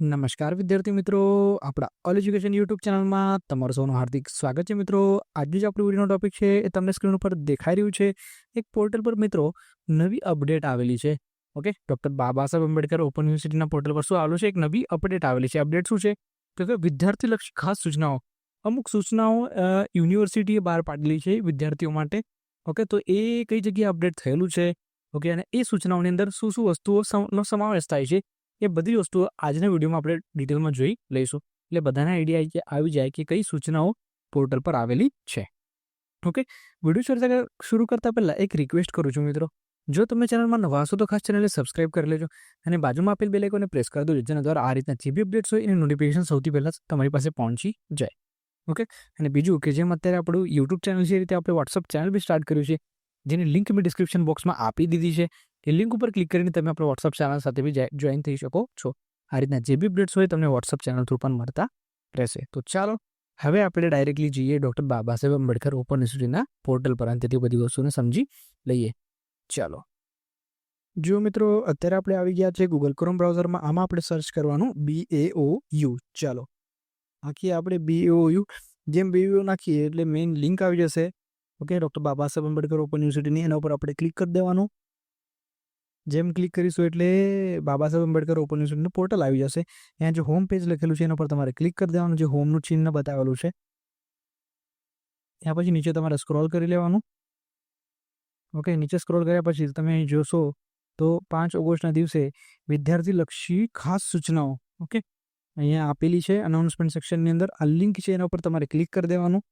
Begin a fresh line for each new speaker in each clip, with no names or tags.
નમસ્કાર વિદ્યાર્થી મિત્રો, આપણા ઓલ એજ્યુકેશન યુટ્યુબ ચેનલમાં તમારું સૌનું હાર્દિક સ્વાગત છે મિત્રો. આજે જે આપણી વિડીયોનો ટોપિક છે એ તમને સ્ક્રીન ઉપર દેખાઈ રહ્યું છે. એક પોર્ટલ પર મિત્રો નવી અપડેટ આવેલી છે. Okay doctor Baba Ambedkar open યુનિવર્સિટીના પોર્ટલ પર શું આવેલું છે? એક નવી અપડેટ આવેલી છે. અપડેટ શું છે? તો કે વિદ્યાર્થીલક્ષી ખાસ સૂચનાઓ. અમુક સૂચનાઓ યુનિવર્સિટીએ બહાર પાડેલી છે વિદ્યાર્થીઓ માટે. ઓકે તો એ કઈ જગ્યાએ અપડેટ થયેલું છે? ઓકે અને એ સૂચનાઓની અંદર શું શું વસ્તુઓ સમ- સમાવેશ થાય છે? એ બધી વસ્તુઓ આજના વિડીયોમાં આપણે ડિટેલમાં જોઈ લઈશું. એટલે બધાના આઈડિયા આવી જાય- કે કઈ સૂચનાઓ પોર્ટલ પર આવેલી છે. ઓકે? વીડિયો ચર્ચા શરૂ કરતા પહેલાં એક રિક્વેસ્ટ કરું છું મિત્રો. જો તમે ચેનલમાં નવા હશો તો ખાસ ચેનલને સબસ્ક્રાઇબ કરી લેજો અને બાજુમાં આપેલ બે લાઇકોને પ્રેસ કરી દેજો, જેના દ્વારા આ રીતના જે બી અપડેટ્સ હોય એની નોટિફિકેશન સૌથી પહેલાં તમારી પાસે પહોંચી જાય. ઓકે? અને બીજું કે જેમ અત્યારે આપણું યુટ્યુબ ચેનલ છે એ રીતે આપણે વોટ્સઅપ ચેનલ બી સ્ટાર્ટ કર્યું છે, જેની લિંક મેં ડિસ્ક્રિપ્શન બોક્સમાં આપી દીધી છે. એ લિંક ઉપર ક્લિક કરીને તમે આપણે વોટ્સઅપ ચેનલ સાથે બી જોઈન થઈ શકો છો. આ રીતના જે બી અપડેટ્સ હોય તમને વોટ્સઅપ ચેનલ થ્રુ પણ મળતા રહેશે. તો ચાલો, હવે આપણે ડાયરેક્ટલી જઈએ ડૉક્ટર બાબા સાહેબ આંબેડકર ઓપન યુનિવર્સિટીના પોર્ટલ પર. અને તેથી બધી વસ્તુને સમજી લઈએ. ચાલો. જો મિત્રો, અત્યારે આપણે આવી ગયા છે ગૂગલ ક્રોમ બ્રાઉઝરમાં આમાં આપણે સર્ચ કરવાનું બી એ ઓ યુ ચાલો. આખી આપણે બી ઓ યુ જેમ બી ઓ નાખીએ એટલે મેઇન લિંક આવી જશે. Okay doctor Baba Saheb Ambedkar open યુનિવર્સિટીની એના ઉપર આપણે ક્લિક કરી દેવાનું. જેમ ક્લિક કરીશું એટલે બાબા સાહેબ આંબેડકર ઓપન યુનિવર્સિટીનું પોર્ટલ આવી જશે. અહીંયા જે હોમ પેજ લખેલું છે, એના પર તમારે ક્લિક કરી દેવાનું, જે હોમનું ચિહ્ન બતાવેલું છે. ત્યાં પછી નીચે તમારે સ્ક્રોલ કરી લેવાનું. ઓકે નીચે સ્ક્રોલ કર્યા પછી તમે જોશો તો પાંચ ઓગસ્ટના દિવસે વિદ્યાર્થીલક્ષી ખાસ સૂચનાઓ ઓકે અહીંયા આપેલી છે અનાઉન્સમેન્ટ સેક્શનની અંદર. આ લિંક છે, એના ઉપર તમારે ક્લિક કરી દેવાનું.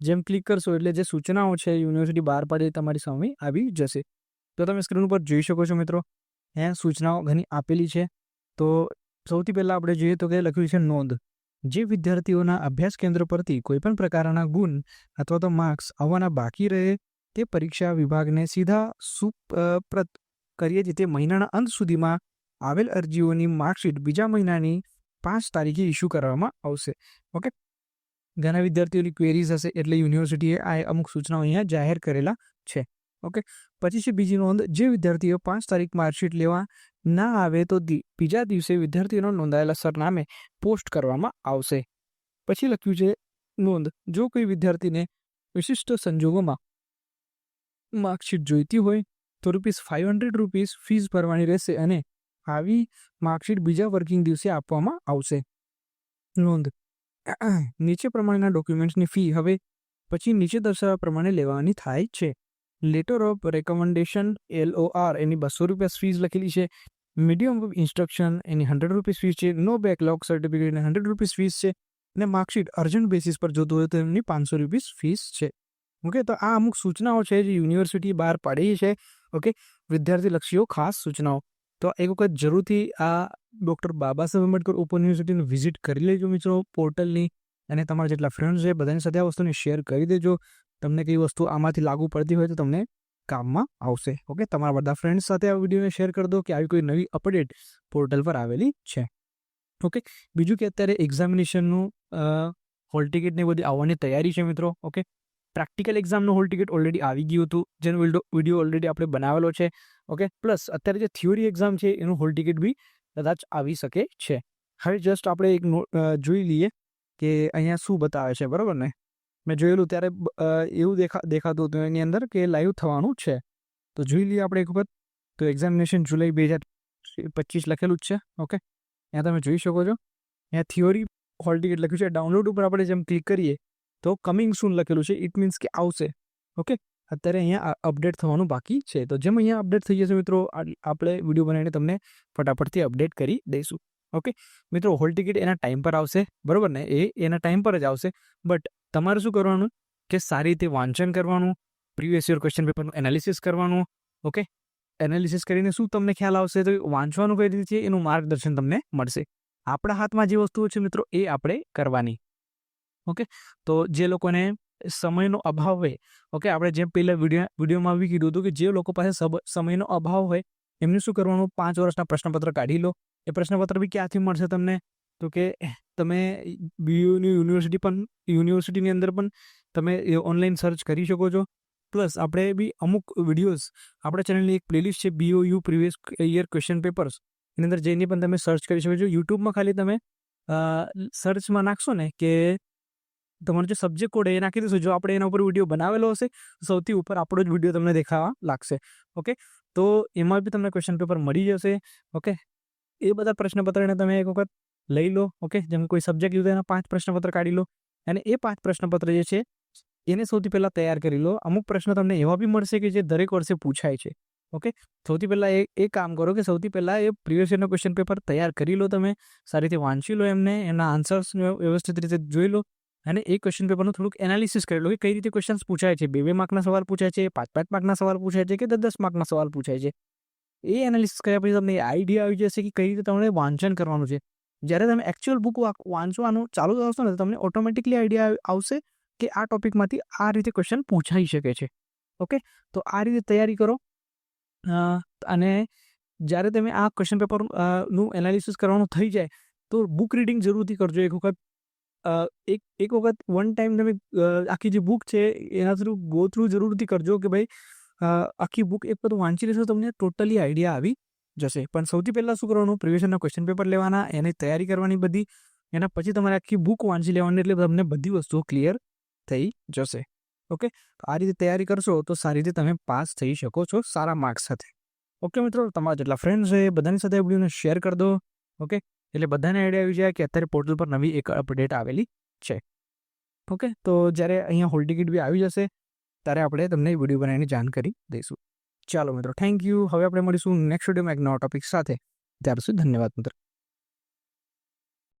જેમ ક્લિક કરશો એટલે જે સૂચનાઓ છે યુનિવર્સિટી બહાર પાડે, તમારી સામે આવી જશે. તો તમે સ્ક્રીન ઉપર જોઈ શકો છો મિત્રો, હે, સૂચનાઓ ઘણી આપેલી છે. તો સૌથી પહેલાં આપણે જોઈએ તો કે લખ્યું છે નોંધ. જે વિદ્યાર્થીઓના અભ્યાસ કેન્દ્ર પરથી કોઈપણ પ્રકારના ગુણ અથવા તો માર્ક્સ આવવાના બાકી રહે, તે પરીક્ષા વિભાગને સીધા સુપ્રત કરીએ છીએ તે મહિનાના અંત સુધીમાં આવેલ અરજીઓની માર્કશીટ બીજા મહિનાની પાંચ તારીખે ઇસ્યુ કરવામાં આવશે. ઓકે? ઘણા વિદ્યાર્થીઓની ક્વેરીઝ હશે એટલે યુનિવર્સિટીએ આ અમુક સૂચનાઓ અહીંયા જાહેર કરેલા છે. ઓકે? પછી છે બીજી નોંધ? જે વિદ્યાર્થીઓ પાંચ તારીખ માર્કશીટ લેવા ના આવે તો બીજા દિવસે વિદ્યાર્થીઓનો નોંધાયેલા સરનામે પોસ્ટ કરવામાં આવશે. પછી લખ્યું છે, નોંધ, જો કોઈ વિદ્યાર્થીને વિશિષ્ટ સંજોગોમાં માર્કશીટ જોઈતી હોય, તો rupees five hundred rupees fees ભરવાની રહેશે અને આવી માર્કશીટ બીજા વર્કિંગ દિવસે આપવામાં આવશે. નોંધ, નીચે પ્રમાણેના ડોક્યુમેન્ટ્સની ફી હવે પછી નીચે દર્શાવ્યા પ્રમાણે લેવાની થાય છે. Letter of recommendation L O એની બસો રૂપિયા ફીસ લખેલી છે. મીડિયમ ઓફ ઇન્સ્ટ્રક્શન એની હંડ્રેડ રૂપીસ ફીસ છે. નો બેકલોગ સર્ટિફિકેટ એની હંડ્રેડ રૂપીસ ફીસ છે. અને માર્કશીટ અર્જન્ટ બેસિસ પર જોતું હોય તો એમની પાંચસો રૂપીસ ફીસ છે. ઓકે તો આ અમુક સૂચનાઓ છે જે યુનિવર્સિટી બહાર પાડી છે. ઓકે વિદ્યાર્થી લક્ષીઓ ખાસ સૂચનાઓ. તો એક વખત જરૂરથી આ doctor Baba Saheb Ambedkar open યુનિવર્સિટીનું visit કરી લેજો મિત્રો પોર્ટલની અને તમારા જેટલા ફ્રેન્ડ્સ છે, બધાની સાથે આ વસ્તુને શેર કરી દેજો. તમને કઈ વસ્તુ આમાંથી લાગુ પડતી હોય તો તમને કામમાં આવશે. ઓકે તમારા બધા ફ્રેન્ડ્સ સાથે આ વિડીયોને શેર કરી દો કે આવી કોઈ નવી અપડેટ પોર્ટલ પર આવેલી છે. ઓકે બીજું કે અત્યારે એક્ઝામિનેશનનું હોલ ટિકિટની બધી આવવાની તૈયારી છે મિત્રો. ઓકે પ્રેક્ટિકલ એક્ઝામનું હોલ ટિકિટ ઓલરેડી આવી ગયું હતું. જેનો વીડિયો ઓલરેડી આપણે બનાવેલો છે. ઓકે પ્લસ અત્યારે જે થિયોરી એક્ઝામ છે, એનું હોલ ટિકિટ બી કદાચ આવી શકે છે. હવે જસ્ટ આપણે એક જોઈ લઈએ કે અહીંયા શું બતાવે છે. બરાબર ને? મેં જોયેલું ત્યારે એવું દેખા, દેખાતું હતું એની અંદર કે લાઈવ થવાનું છે. તો જોઈ લઈએ આપણે એક વખત. તો એક્ઝામિનેશન જુલાઈ બે હજાર પચીસ લખેલું જ છે. ઓકે? ત્યાં તમે જોઈ શકો છો. અહીંયા થિયોરી હોલ ટિકિટ લખ્યું છે. ડાઉનલોડ ઉપર આપણે જેમ ક્લિક કરીએ, તો કમિંગ સૂન લખેલું છે. ઇટ મીન્સ કે આવશે. ઓકે? અત્યારે અહીંયા અપડેટ થવાનું બાકી છે. તો જેમ અહીંયા અપડેટ થઈ જશે મિત્રો આપણે વીડિયો બનાવીને તમને ફટાફટથી અપડેટ કરી દઈશું. ઓકે? મિત્રો, હોલ ટિકિટ એના ટાઈમ પર આવશે, બરાબર ને? એ એના ટાઈમ પર જ આવશે. બટ તમારે શું કરવાનું? કે સારી રીતે વાંચન કરવાનું પ્રીવિયસ યર ક્વેશ્ચન પેપરનું એનાલિસિસ કરવાનું, ઓકે? એનાલિસિસ કરીને શું તમને ખ્યાલ આવશે? તો વાંચવાનું કઈ રીતે છે, એનું માર્ગદર્શન તમને મળશે. આપણા હાથમાં જે વસ્તુઓ છે મિત્રો, એ આપણે કરવાની. ઓકે? તો જે લોકોને સમયનો અભાવ હોય, ઓકે? આપણે જેમ પહેલાં વીડિયો, વિડીયોમાં બી કીધું હતું કે જે લોકો પાસે સમયનો અભાવ હોય, એમને શું કરવાનું? પાંચ વર્ષના પ્રશ્નપત્ર કાઢી લો એ પ્રશ્નપત્ર બી ક્યાંથી મળશે તમને? તો કે તમે બીયુની યુનિવર્સિટી પણ, યુનિવર્સિટીની અંદર પણ તમે ઓનલાઈન સર્ચ કરી શકો છો. પ્લસ આપણે બી અમુક વિડીયોઝ, આપણા ચેનલની એક પ્લેલિસ્ટ છે B O U previous year question papers એની અંદર જઈને પણ તમે સર્ચ કરી શકો છો. યુટ્યુબમાં ખાલી તમે સર્ચમાં નાખશો ને કે તમારો જે સબ્જેક્ટ કોડ એ નાખી દેશો. જો આપણે એના ઉપર વીડિયો બનાવેલો હશે, સૌથી ઉપર આપણો જ વીડિયો તમને દેખાવા લાગશે. ઓકે? તો એમાં બી તમને ક્વેશ્ચન પેપર મળી જશે. ઓકે? એ બધા પ્રશ્નપત્રને તમે એક વખત લઈ લો, ઓકે? જેમ કોઈ સબ્જેક્ટ લીધો એના પાંચ પ્રશ્નપત્ર કાઢી લો. અને એ પાંચ પ્રશ્નપત્ર જે છે, એને સૌથી પહેલાં તૈયાર કરી લો. અમુક પ્રશ્ન તમને એવા બી મળશે કે જે દરેક વર્ષે પૂછાય છે, ઓકે? સૌથી પહેલાં એ એ કામ કરો કે સૌથી પહેલાં એ પ્રીવિયસ યરનો ક્વેશ્ચન પેપર તૈયાર કરી લો તમે. સારી રીતે વાંચી લો એમને, એના આન્સર્સ વ્યવસ્થિત રીતે જોઈ લો. અને એ ક્વેશ્ચન પેપરનું થોડુંક એનાલિસિસ કરી લો કે કઈ રીતે ક્વેશ્ચન્સ પૂછાય છે. બે બે માર્કના સવાલ પૂછાય છે પાંચ પાંચ માર્કના સવાલ પૂછાય છે કે દસ દસ માર્કના સવાલ પૂછાય છે. એ એનાલિસિસ કર્યા પછી તમને આઈડિયા આવી જશે કે કઈ રીતે તમારે વાંચન કરવાનું છે. જ્યારે તમે એકચ્યુઅલ બુક વાંચવાનું ચાલુ કરશો ને તમને ઓટોમેટિકલી આઈડિયા આવશે કે આ ટોપિકમાંથી આ રીતે ક્વેશ્ચન પૂછાઈ શકે છે. ઓકે તો આ રીતે તૈયારી કરો. અને જ્યારે તમે આ ક્વેશ્ચન પેપરનું એનાલિસિસ કરવાનું થઈ જાય, તો બુક રીડિંગ જરૂરથી કરજો. એક વખત એક એક વખત વન ટાઈમ તમે આખી જે બુક છે, એના થ્રુ ગો થ્રુ જરૂરથી કરજો કે ભાઈ આખી બુક એક વખત વાંચી લેશો, તમને ટોટલી આઈડિયા આવી જશે. પણ સૌથી પહેલાં શું કરવાનું? પ્રિવિયસના ક્વેશ્ચન પેપર લેવાના, એની તૈયારી કરવાની બધી, એના પછી તમારે આખી બુક વાંચી લેવાની એટલે તમને બધી વસ્તુઓ ક્લિયર થઈ જશે. ઓકે આ રીતે તૈયારી કરશો તો સારી રીતે તમે પાસ થઈ શકો છો સારા માર્ક્સ સાથે. ઓકે મિત્રો? તમારા જેટલા ફ્રેન્ડ્સ છે, બધાની સાથે વિડીયોને શેર કરી દો. ઓકે એટલે બધાને આઈડિયા આવી જાય કે અત્યારે પોર્ટલ પર નવી એક અપડેટ આવેલી છે. ઓકે તો જ્યારે અહીંયા હોલ ટિકિટ બી આવી જશે ત્યારે આપણે તમને વીડિયો બનાવીને જાણ કરી દઈશું. ચાલો મિત્રો થેન્ક યુ હવે આપણે મળીશું નેક્સ્ટ વિડીયોમાં એક નવા ટોપિક સાથે. ત્યાર સુધી ધન્યવાદ મિત્રો.